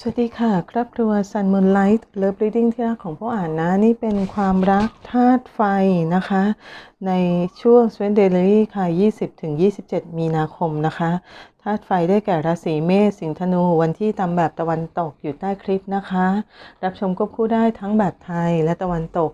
สวัสดีค่ะ ครอบครัว Sun Moonlight Love Reading ที่รักของผู้อ่านนะ นี่เป็นความรักธาตุไฟนะคะ ในช่วง s w e n Daily ค่ะ 20-27 มีนาคมนะคะ ธาตุไฟได้แก่ราศีเมษสิงห์ธนูวันที่ตามแบบตะวันตกอยู่ใต้คลิปนะคะ รับชมควบคู่ได้ทั้งแบบไทยและตะวันตก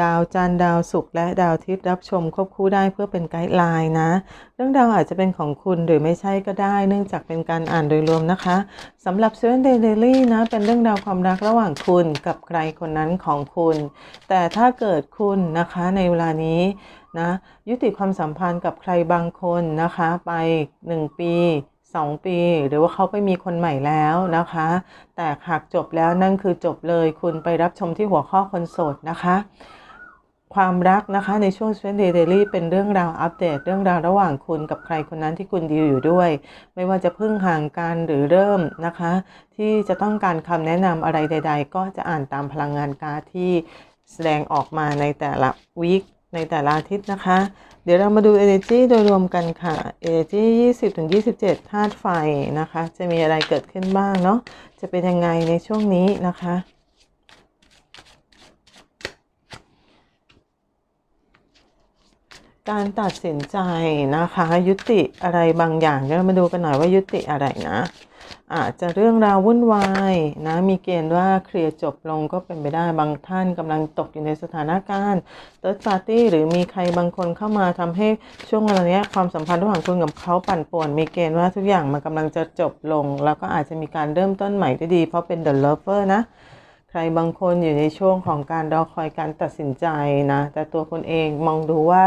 ดาวจันทร์ดาวศุกร์และดาวทิตรับชมควบคู่ได้เพื่อเป็นไกด์ไลน์นะ เรื่องราวอาจจะเป็นของคุณหรือไม่ใช่ก็ได้ เนื่องจากเป็นการอ่านโดยรวมนะคะสำหรับ Seven Day Daily นะเป็นเรื่องราวความรักระหว่างคุณกับใครคนนั้นของคุณ แต่ถ้าเกิดคุณนะคะในเวลานี้นะยุติความสัมพันธ์กับใครบางคนนะคะไป 1 ปี 2 ปี หรือว่าเขาไปมีคนใหม่แล้วนะคะ แต่หากจบแล้วนั่นคือจบเลยคุณไปรับชมที่หัวข้อคนโสดนะคะความรักนะคะในช่วง s w e n Day Daily เป็นเรื่องราวอัปเดต เรื่องราวระหว่างคุณกับใครคนนั้นที่คุณดีลอยู่ด้วย ไม่ว่าจะเพิ่งห่างกันหรือเริ่มนะคะ ที่จะต้องการคำแนะนำอะไรใด ๆ ก็จะอ่านตามพลังงานการที่แสดงออกมาในแต่ละวีค ในแต่ละอาทิตย์นะคะ เดี๋ยวเรามาดู Energy โดยรวมกันค่ะ Energy 20-27ธาตุไฟนะคะ จะมีอะไรเกิดขึ้นบ้างเนาะจะเป็นยังไงในช่วงนี้นะคะการตัดสินใจนะคะ ยุติอะไรบางอย่างเดี๋ยวมาดูกันหน่อยว่ายุติอะไรนะ อาจจะเรื่องราววุ่นวายนะมีเกณฑ์ว่าเคลียร์จบลงก็เป็นไปได้บางท่านกำลังตกอยู่ในสถานการณ์ third party หรือมีใครบางคนเข้ามาทำให้ช่วงเวลาเนี้ยความสัมพันธ์ระหว่างคุณกับเขาปั่นป่วน มีเกณฑ์ว่าทุกอย่างมันกำลังจะจบลง แล้วก็อาจจะมีการเริ่มต้นใหม่ได้ดี เพราะเป็น the lover นะ ใครบางคนอยู่ในช่วงของการรอคอยการตัดสินใจนะ แต่ตัวคุณเองมองดูว่า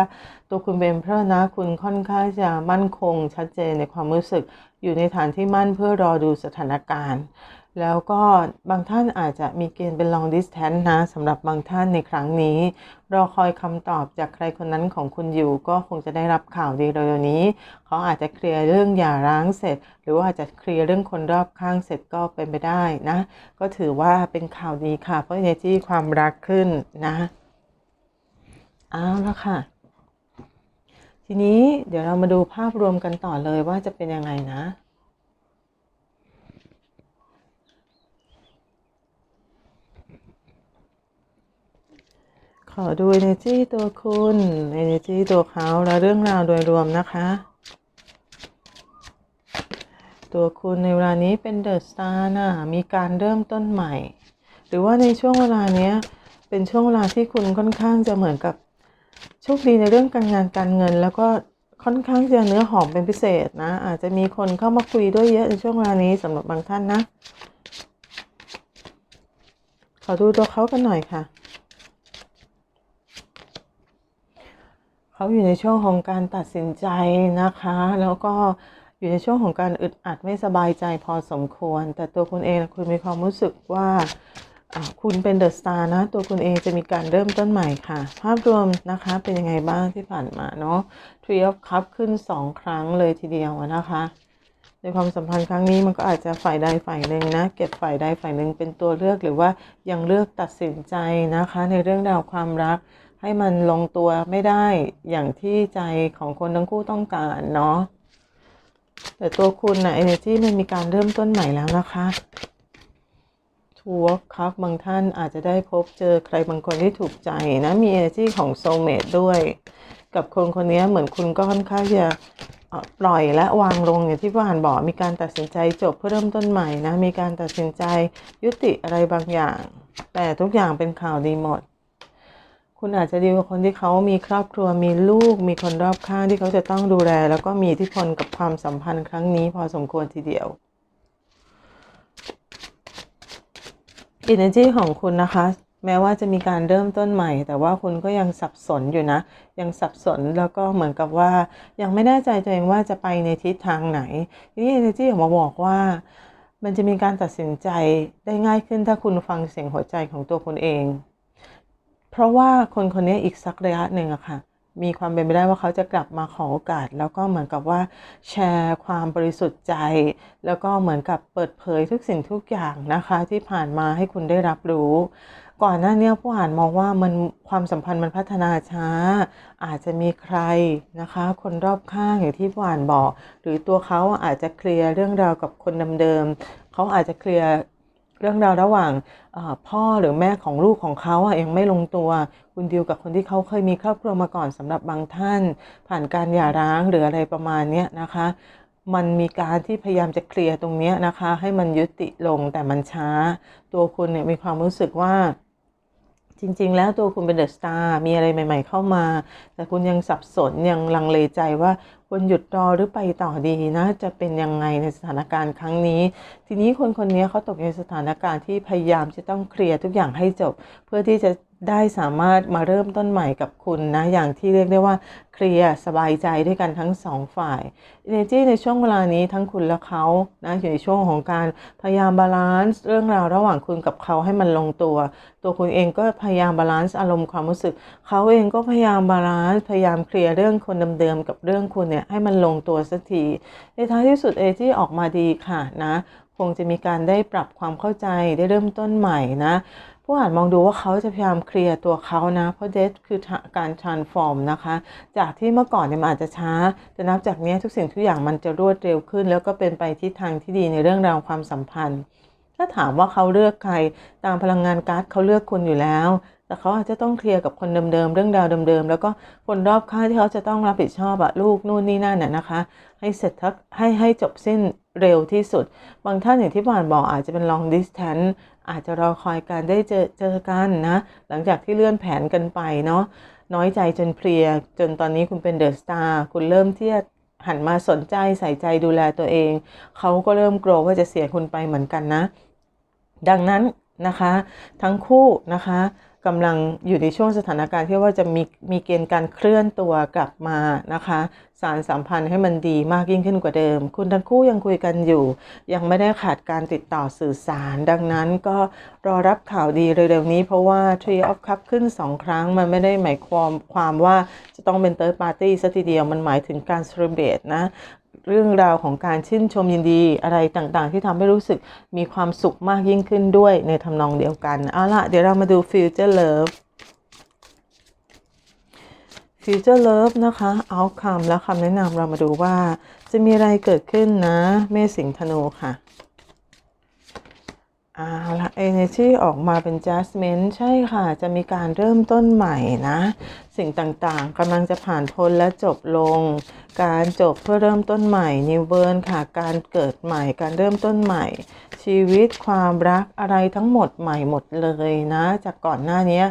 ตัวคุณเป็นเพราะนะคุณค่อนข้างจะมั่นคงชัดเจนในความรู้สึกอยู่ในฐานที่มั่นเพื่อรอดูสถานการณ์ แล้วก็บางท่านอาจจะมีเกณฑ์เป็น long distance นะสำหรับบางท่านในครั้งนี้ รอคอยคำตอบจากใครคนนั้นของคุณอยู่ ก็คงจะได้รับข่าวดีเร็วๆนี้ เขาอาจจะเคลียร์เรื่องหย่าร้างเสร็จ หรือว่าอาจจะเคลียร์เรื่องคนรอบข้างเสร็จก็เป็นไปได้นะ ก็ถือว่าเป็นข่าวดีค่ะ เพราะ energy ความรักขึ้นนะเอาละค่ะ ทีนี้เดี๋ยวเรามาดูภาพรวมกันต่อเลยว่าจะเป็นยังไงนะ อดู energy ตัวคุณ energy ตัวเขาและเรื่องราวโดยรวมนะคะ ตัวคุณในเวลานี้เป็นเดอะสตาร์นะมีการเริ่มต้นใหม่ หรือว่าในช่วงเวลาเนี้ยเป็นช่วงเวลาที่คุณค่อนข้างจะเหมือนกับโชคดีในเรื่องการงานการเงิน แล้วก็ค่อนข้างจะเนื้อหอมเป็นพิเศษนะ อาจจะมีคนเข้ามาคุยด้วยเยอะในช่วงเวลานี้สำหรับบางท่านนะ ขอดูตัวเขากันหน่อยค่ะ เขาอยู่ในช่วงของการตัดสินใจนะคะ แล้วก็อยู่ในช่วงของการอึดอัดไม่สบายใจพอสมควร แต่ตัวคุณเองคุณมีความรู้สึกว่าคุณเป็นเดอะสตาร์นะ ตัวคุณเองจะมีการเริ่มต้นใหม่ค่ะ ภาพรวมนะคะเป็นยังไงบ้างที่ผ่านมาเนาะ Three of Cups ขึ้น 2 ครั้งเลยทีเดียวนะคะในความสัมพันธ์ครั้งนี้มันก็อาจจะฝ่ายใดฝ่ายหนึ่งนะ เก็บฝ่ายใดฝ่ายหนึ่งเป็นตัวเลือกหรือว่ายังเลือกตัดสินใจนะคะ ในเรื่องราวความรัก ให้มันลงตัวไม่ได้อย่างที่ใจของคนทั้งคู่ต้องการเนาะแต่ตัวคุณนะ energy มันมีการเริ่มต้นใหม่แล้วนะคะทัวร์ครับบางท่านอาจจะได้พบเจอใครบางคนที่ถูกใจนะ มี energy ของ soulmate ด้วย กับคนคนนี้เหมือนคุณก็ค่อนข้างจะปล่อยและวางลงอย่างที่ผู้อ่านบอกมีการตัดสินใจจบเพื่อเริ่มต้นใหม่นะ มีการตัดสินใจยุติอะไรบางอย่าง แต่ทุกอย่างเป็นข่าวดีหมด คุณอาจจะดีกว่าคนที่เขามีครอบครัวมีลูก มีคนรอบข้างที่เขาจะต้องดูแล แล้วก็มีอิทธิพลกับความสัมพันธ์ครั้งนี้พอสมควรทีเดียว energy ของคุณนะคะแม้ว่าจะมีการเริ่มต้นใหม่ แต่ว่าคุณก็ยังสับสนอยู่นะ ยังสับสนแล้วก็เหมือนกับว่า ยังไม่แน่ใจตัวเองว่าจะไปในทิศทางไหนทีนี้ energy ออกมาบอกว่า มันจะมีการตัดสินใจได้ง่ายขึ้นถ้าคุณฟังเสียงหัวใจของตัวคุณเอง เพราะว่าคนคนนี้อีกสักระยะหนึ่งอะค่ะ มีความเป็นไปได้ว่าเขาจะกลับมาขอโอกาส แล้วก็เหมือนกับว่าแชร์ความบริสุทธิ์ใจ แล้วก็เหมือนกับเปิดเผยทุกสิ่งทุกอย่างนะคะ ที่ผ่านมาให้คุณได้รับรู้ ก่อนหน้านี้ผู้อ่านมองว่ามันความสัมพันธ์มันพัฒนาช้า อาจจะมีใครนะคะ คนรอบข้างอย่างที่ผู้อ่านบอก หรือตัวเขาอาจจะเคลียร์เรื่องราวกับคนเดิมๆเขาอาจจะเคลียร์ เรื่องราวระหว่างพ่อหรือแม่ของลูกของเขาอะยังไม่ลงตัว คุณดิวกับคนที่เขาเคยมีครอบครัวมาก่อนสำหรับบางท่าน ผ่านการหย่าร้างหรืออะไรประมาณนี้นะคะ มันมีการที่พยายามจะเคลียร์ตรงนี้นะคะ ให้มันยุติลงแต่มันช้า ตัวคุณเนี่ยมีความรู้สึกว่า จริง ๆ แล้วตัวคุณเป็นเดอะสตาร์มีอะไรใหม่ ๆ เข้ามา แต่คุณยังสับสนยังลังเลใจว่าควรหยุดรอหรือไปต่อดีนะ จะเป็นยังไงในสถานการณ์ครั้งนี้ ทีนี้คนคนนี้เขาตกในสถานการณ์ที่พยายามจะต้องเคลียร์ทุกอย่างให้จบ เพื่อที่จะ ได้สามารถมาเริ่มต้นใหม่กับคุณนะ อย่างที่เรียกได้ว่าเคลียร์สบายใจด้วยกันทั้งสองฝ่าย energy ในช่วงเวลานี้ทั้งคุณและเขานะอยู่ในช่วงของการพยายามบาลานซ์เรื่องราวระหว่างคุณกับเขาให้มันลงตัว ตัวคุณเองก็พยายามบาลานซ์อารมณ์ความรู้สึก เขาเองก็พยายามบาลานซ์พยายามเคลียร์เรื่องคนเดิมๆกับเรื่องคุณเนี่ยให้มันลงตัวสักทีในท้ายที่สุดเอที่ออกมาดีค่ะนะคงจะมีการได้ปรับความเข้าใจได้เริ่มต้นใหม่นะ ผู้อ่านมองดูว่าเขาจะพยายามเคลียร์ตัวเขานะ เพราะเดทคือการ transform นะคะ จากที่เมื่อก่อนเนี่ยมันอาจจะช้า แต่นับจากนี้ทุกสิ่งทุกอย่างมันจะรวดเร็วขึ้น แล้วก็เป็นไปทิศทางที่ดีในเรื่องราวความสัมพันธ์ ถ้าถามว่าเขาเลือกใครตามพลังงานการ์ดเขาเลือกคุณอยู่แล้ว แต่เขาอาจจะต้องเคลียร์กับคนเดิมๆเรื่องราวเดิมๆแล้วก็คนรอบข้างที่เขาจะต้องรับผิดชอบอะลูกนู่นนี่นั่นน่ะนะคะ ให้เสร็จทักให้ให้จบสิ้นเร็วที่สุด บางท่านอย่างที่ผ่านบอกอาจจะเป็น long distance อาจจะรอคอยการได้เจอเจอกันนะ หลังจากที่เลื่อนแผนกันไปเนาะน้อยใจจนเพลีย จนตอนนี้คุณเป็นเดอะสตาร์คุณเริ่มที่จะหันมาสนใจใส่ใจดูแลตัวเอง เขาก็เริ่มกลัวว่าจะเสียคุณไปเหมือนกันนะ ดังนั้นนะคะ ทั้งคู่นะคะ กำลังอยู่ในช่วงสถานการณ์ที่ว่าจะมีมีเกณฑ์การเคลื่อนตัวกลับมานะคะ สารสัมพันธ์ให้มันดีมากยิ่งขึ้นกว่าเดิม คุณทั้งคู่ยังคุยกันอยู่ ยังไม่ได้ขาดการติดต่อสื่อสาร ดังนั้นก็รอรับข่าวดีเร็วๆนี้ เพราะว่า Tree of Cup ขึ้น 2 ครั้ง มันไม่ได้หมายความความว่าจะต้องเป็น Third Party ซะทีเดียวมันหมายถึงการ celebrate นะ เรื่องราวของการชื่นชมยินดีอะไรต่างๆ ที่ทำให้รู้สึกมีความสุขมากยิ่งขึ้นด้วยในทำนองเดียวกัน เอาละเดี๋ยวเรามาดู Future Love Future Love นะคะ Outcome และคำแนะนำเรามาดูว่า จะมีอะไรเกิดขึ้นนะ เมษสิงธนูค่ะเอาละ energy ออกมาเป็น jasmine ใช่ค่ะ จะมีการเริ่มต้นใหม่นะ สิ่งต่างๆกำลังจะผ่านพ้นและจบลง การจบเพื่อเริ่มต้นใหม่ new burn ค่ะ การเกิดใหม่ การเริ่มต้นใหม่ ชีวิตความรักอะไรทั้งหมดใหม่หมดเลยนะ จากก่อนหน้านี้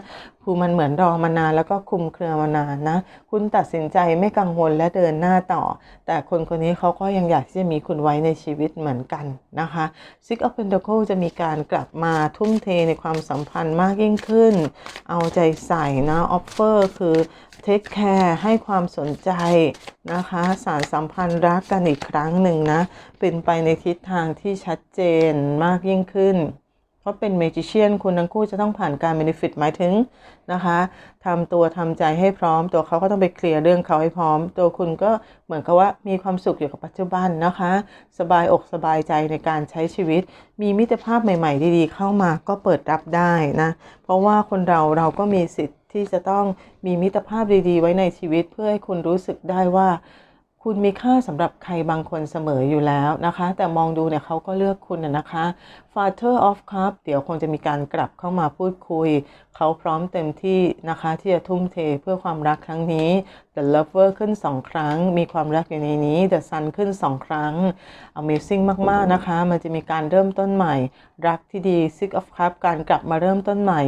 คือมันเหมือนรอมานานแล้วก็คุมเครือมานานนะ คุณตัดสินใจไม่กังวลและเดินหน้าต่อ แต่คนคนนี้เขาก็ยังอยากที่จะมีคุณไว้ในชีวิตเหมือนกันนะคะ Six of Pentacles จะมีการกลับมาทุ่มเทในความสัมพันธ์มากยิ่งขึ้น เอาใจใส่นะ offer คือเทคแคร์ให้ความสนใจนะคะ สารสัมพันธ์รักกันอีกครั้งหนึ่งนะ เป็นไปในทิศทางที่ชัดเจนมากยิ่งขึ้น เพราะเป็นเมจิเชียนคุณทั้งคู่จะต้องผ่านการเบนฟิตหมายถึงนะคะทำตัวทำใจให้พร้อม ตัวเขาก็ต้องไปเคลียร์เรื่องเขาให้พร้อม ตัวคุณก็เหมือนกับว่ามีความสุขอยู่กับปัจจุบันนะคะ สบายอกสบายใจในการใช้ชีวิต มีมิตรภาพใหม่ ๆ ดีๆ เข้ามาก็เปิดรับได้นะ เพราะว่าคนเราเราก็มีสิทธิ์ ที่จะต้องมีมิตรภาพดีๆ ไว้ในชีวิตเพื่อให้คุณรู้สึกได้ว่า คุณมีค่าสำหรับใครบางคนเสมออยู่แล้วนะคะ แต่มองดูเนี่ยเขาก็เลือกคุณนะคะ Father of Cup เดี๋ยวคงจะมีการกลับเข้ามาพูดคุย เขาพร้อมเต็มที่นะคะ ที่จะทุ่มเทเพื่อความรักครั้งนี้ The Lover ขึ้น 2 ครั้ง มีความรักอยู่ในนี้ The Sun ขึ้น 2 ครั้ง Amazing มาก ๆ นะคะ มันจะมีการเริ่มต้นใหม่ รักที่ดี Six of Cup การกลับมาเริ่มต้นใหม่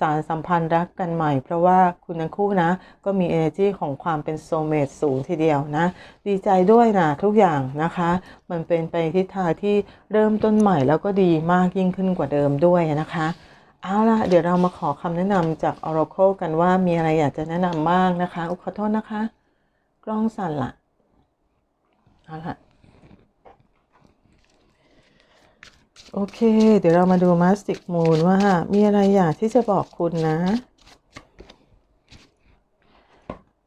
สารสัมพันธ์รักกันใหม่ เพราะว่าคุณทั้งคู่นะ ก็มี energy ของความเป็น soulmate สูงทีเดียวนะดีใจด้วยนะทุกอย่างนะคะ มันเป็นไปทิศทางที่เริ่มต้นใหม่แล้วก็ดีมากยิ่งขึ้นกว่าเดิมด้วยนะคะเอาล่ะเดี๋ยวเรามาขอคำแนะนำจาก Oracle กันว่ามีอะไรอยากจะแนะนำบ้างนะคะอุขอโทษนะคะ กล้องสั่นละเอาล่ะโอเค เดี๋ยวเรามาดู Mastic Moon ว่ามีอะไรอยากที่จะบอกคุณนะ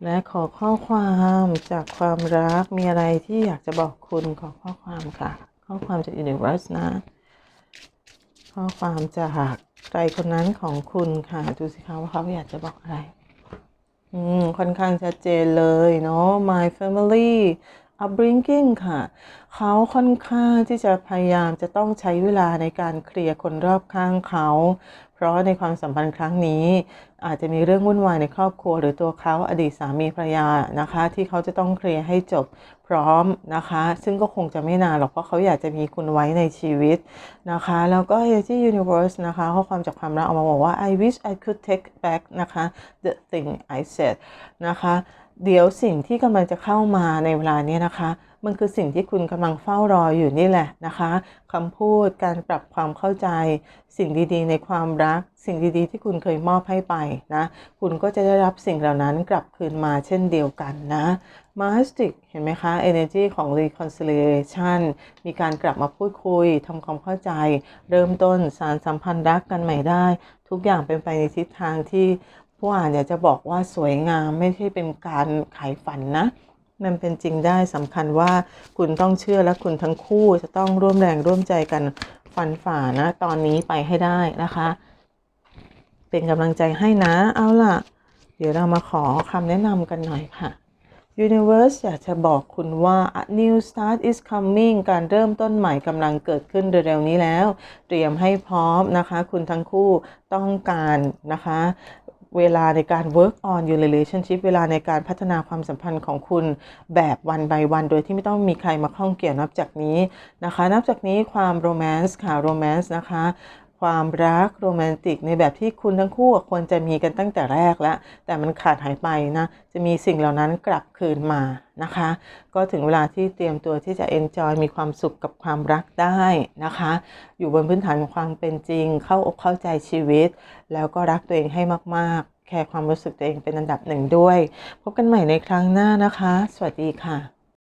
และขอข้อความจากความรักมีอะไรที่อยากจะบอกคุณขอข้อความค่ะ ข้อความจาก Universe นะ ข้อความจากใครคนนั้นของคุณค่ะ ดูสิคะว่าเขาอยากจะบอกอะไร อืม ค่อนข้างชัดเจนเลยเนาะ my family upbringing ค่ะ เขาค่อนข้างที่จะพยายามจะต้องใช้เวลาในการเคลียร์คนรอบข้างเขา เพราะในความสัมพันธ์ครั้งนี้ อาจจะมีเรื่องวุ่นวายในครอบครัว หรือตัวเขาอดีตสามีภรรยานะคะ ที่เขาจะต้องเคลียร์ให้จบพร้อมนะคะ ซึ่งก็คงจะไม่นานหรอกเพราะเขาอยากจะมีคุณไว้ในชีวิตนะคะ แล้วก็ Energy Universe นะคะข้อความจากความรักออกมาบอกว่า I wish I could take back นะคะ the thing I said นะคะ เดี๋ยวสิ่งที่กำลังจะเข้ามาในเวลานี้นะคะ มันคือสิ่งที่คุณกำลังเฝ้ารออยู่นี่แหละนะคะคำพูดการปรับความเข้าใจ สิ่งดีๆ ในความรัก สิ่งดีๆ ที่คุณเคยมอบให้ไปนะ คุณก็จะได้รับสิ่งเหล่านั้นกลับคืนมาเช่นเดียวกันนะมาสติกเห็นไหมคะ energy ของ reconciliation มีการกลับมาพูดคุยทำความเข้าใจ เริ่มต้นสารสัมพันธ์รักกันใหม่ได้ ทุกอย่างเป็นไปในทิศทางที่ ผู้อ่านอยากจะบอกว่าสวยงามไม่ใช่เป็นการขายฝันนะ มันเป็นจริงได้สำคัญว่าคุณต้องเชื่อและคุณทั้งคู่จะต้องร่วมแรงร่วมใจกันฟันฝ่านะ ตอนนี้ไปให้ได้นะคะ เป็นกำลังใจให้นะ เอาล่ะ เดี๋ยวเรามาขอคำแนะนำกันหน่อยค่ะ Universe อยากจะบอกคุณว่า a new start is coming การเริ่มต้นใหม่กำลังเกิดขึ้นเร็วๆนี้แล้ว เตรียมให้พร้อมนะคะ คุณทั้งคู่ต้องการนะคะ เวลาในการ work on your relationship เวลาในการพัฒนาความสัมพันธ์ของคุณแบบวัน by วัน โดยที่ไม่ต้องมีใครมาข้องเกี่ยวนับจากนี้นะคะ นับจากนี้ความโรแมนต์ค่ะโรแมนต์นะคะ ความรักโรแมนติกในแบบที่คุณทั้งคู่ควรจะมีกันตั้งแต่แรกแล้ว แต่มันขาดหายไปนะ จะมีสิ่งเหล่านั้นกลับคืนมานะคะ ก็ถึงเวลาที่เตรียมตัวที่จะ enjoy มีความสุขกับความรักได้นะคะ อยู่บนพื้นฐานของความเป็นจริง เข้าอกเข้าใจชีวิต แล้วก็รักตัวเองให้มาก ๆ แคร์ความรู้สึกตัวเองเป็นอันดับหนึ่งด้วย พบกันใหม่ในครั้งหน้านะคะ สวัสดีค่ะ